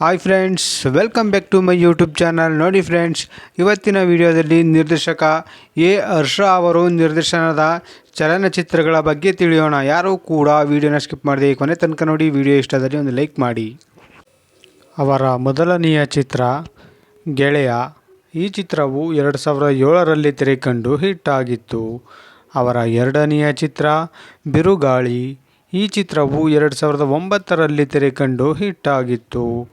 Hi friends welcome back to my YouTube channel ನೋಡಿ friends ಇವತ್ತಿನ ವಿಡಿಯೋದಲ್ಲಿ ನಿರ್ದೇಶಕ ಎ ಹರ್ಷ ಅವರು ನಿರ್ದೇಶನದ ಚಲನಚಿತ್ರಗಳ ಬಗ್ಗೆ ತಿಳಿಯೋಣ. ಯಾರೂ ಕೂಡ ವಿಡಿಯೋನ ಸ್ಕಿಪ್ ಮಾಡದೆ ಕೊನೆ ತನಕ ನೋಡಿ ವಿಡಿಯೋ ಇಷ್ಟದಲ್ಲಿ ಒಂದು ಲೈಕ್ ಮಾಡಿ. ಅವರ ಮೊದಲನೆಯ ಚಿತ್ರ ಗೆಳೆಯ. ಈ ಚಿತ್ರವು ಎರಡು ಸಾವಿರದ ಏಳರಲ್ಲಿ ತೆರೆಕಂಡು ಹಿಟ್ ಆಗಿತ್ತು. ಅವರ ಎರಡನೆಯ ಚಿತ್ರ ಬಿರುಗಾಳಿ. ಈ ಚಿತ್ರವು ಎರಡು ಸಾವಿರದ ಒಂಬತ್ತರಲ್ಲಿ ತೆರೆಕಂಡು ಹಿಟ್ ಆಗಿತ್ತು.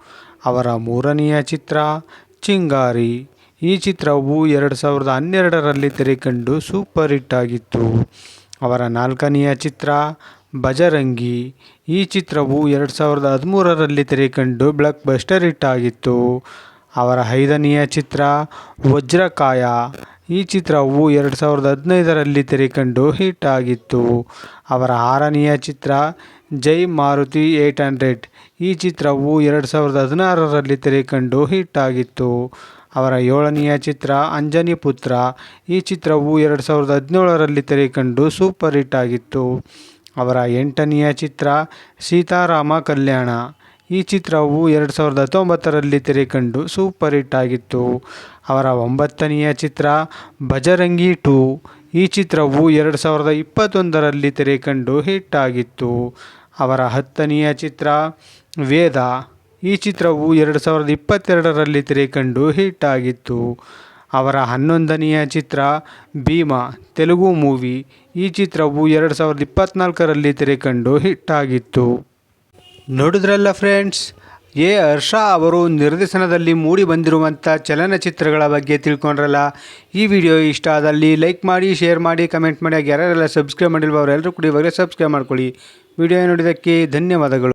ಅವರ ಮೂರನೆಯ ಚಿತ್ರ, ಚಿಂಗಾರಿ. ಈ ಚಿತ್ರವು ಎರಡು ಸಾವಿರದ ಹನ್ನೆರಡರಲ್ಲಿ ತೆರೆಕಂಡು ಸೂಪರ್ ಹಿಟ್ ಆಗಿತ್ತು. ಅವರ ನಾಲ್ಕನೆಯ ಚಿತ್ರ, ಬಜರಂಗಿ. ಈ ಚಿತ್ರವು ಎರಡು ಸಾವಿರದ ಹದಿಮೂರರಲ್ಲಿ ತೆರೆಕಂಡು ಬ್ಲಾಕ್ ಬಸ್ಟರ್ ಹಿಟ್ ಆಗಿತ್ತು. ಅವರ ಐದನೆಯ ಚಿತ್ರ ವಜ್ರಕಾಯ. ಈ ಚಿತ್ರವು ಎರಡು ಸಾವಿರದ ಹದಿನೈದರಲ್ಲಿ ತೆರೆಕಂಡು ಹಿಟ್ ಆಗಿತ್ತು. ಅವರ ಆರನೆಯ ಚಿತ್ರ ಜೈ ಮಾರುತಿ ಏಯ್ಟ್ ಹಂಡ್ರೆಡ್. ಈ ಚಿತ್ರವು ಎರಡು ಸಾವಿರದ ಹದಿನಾರರಲ್ಲಿ ತೆರೆಕಂಡು ಹಿಟ್ ಆಗಿತ್ತು. ಅವರ ಏಳನೆಯ ಚಿತ್ರ ಅಂಜನಿ ಪುತ್ರ. ಈ ಚಿತ್ರವು ಎರಡು ಸಾವಿರದ ಹದಿನೇಳರಲ್ಲಿ ತೆರೆಕಂಡು ಸೂಪರ್ ಹಿಟ್ ಆಗಿತ್ತು. ಅವರ ಎಂಟನೆಯ ಚಿತ್ರ ಸೀತಾರಾಮ ಕಲ್ಯಾಣ. ಈ ಚಿತ್ರವು ಎರಡು ಸಾವಿರದ ಹತ್ತೊಂಬತ್ತರಲ್ಲಿ ತೆರೆಕಂಡು ಸೂಪರ್ ಹಿಟ್ ಆಗಿತ್ತು. ಅವರ ಒಂಬತ್ತನೆಯ ಚಿತ್ರ ಭಜರಂಗಿ ಟು. ಈ ಚಿತ್ರವು ಎರಡು ಸಾವಿರದ ಇಪ್ಪತ್ತೊಂದರಲ್ಲಿ ತೆರೆಕಂಡು ಹಿಟ್ ಆಗಿತ್ತು. ಅವರ ಹತ್ತನೆಯ ಚಿತ್ರ ವೇದ. ಈ ಚಿತ್ರವು ಎರಡು ಸಾವಿರದ ಇಪ್ಪತ್ತೆರಡರಲ್ಲಿ ತೆರೆಕಂಡು ಹಿಟ್ ಆಗಿತ್ತು. ಅವರ ಹನ್ನೊಂದನೆಯ ಚಿತ್ರ ಭೀಮಾ, ತೆಲುಗು ಮೂವಿ. ಈ ಚಿತ್ರವು ಎರಡು ಸಾವಿರದ ಇಪ್ಪತ್ತ್ನಾಲ್ಕರಲ್ಲಿ ತೆರೆಕಂಡು ಹಿಟ್ ಆಗಿತ್ತು. ನೋಡಿದ್ರಲ್ಲ ಫ್ರೆಂಡ್ಸ್ ಎ ಹರ್ಷ ಅವರು ನಿರ್ದೇಶನದಲ್ಲಿ ಮೂಡಿ ಬಂದಿರುವಂಥ ಚಲನಚಿತ್ರಗಳ ಬಗ್ಗೆ ತಿಳ್ಕೊಂಡ್ರಲ್ಲ. ಈ ವಿಡಿಯೋ ಇಷ್ಟ ಆದಲ್ಲಿ ಲೈಕ್ ಮಾಡಿ ಶೇರ್ ಮಾಡಿ ಕಮೆಂಟ್ ಮಾಡಿ. ಯಾರ್ಯಾರೆಲ್ಲ ಸಬ್ಸ್ಕ್ರೈಬ್ ಮಾಡಿಲ್ವ ಅವರೆಲ್ಲರೂ ಕೂಡ ಇವಾಗಲೇ ಸಬ್ಸ್ಕ್ರೈಬ್ ಮಾಡ್ಕೊಳ್ಳಿ. ವಿಡಿಯೋ ನೋಡಿದ್ದಕ್ಕೆ ಧನ್ಯವಾದಗಳು.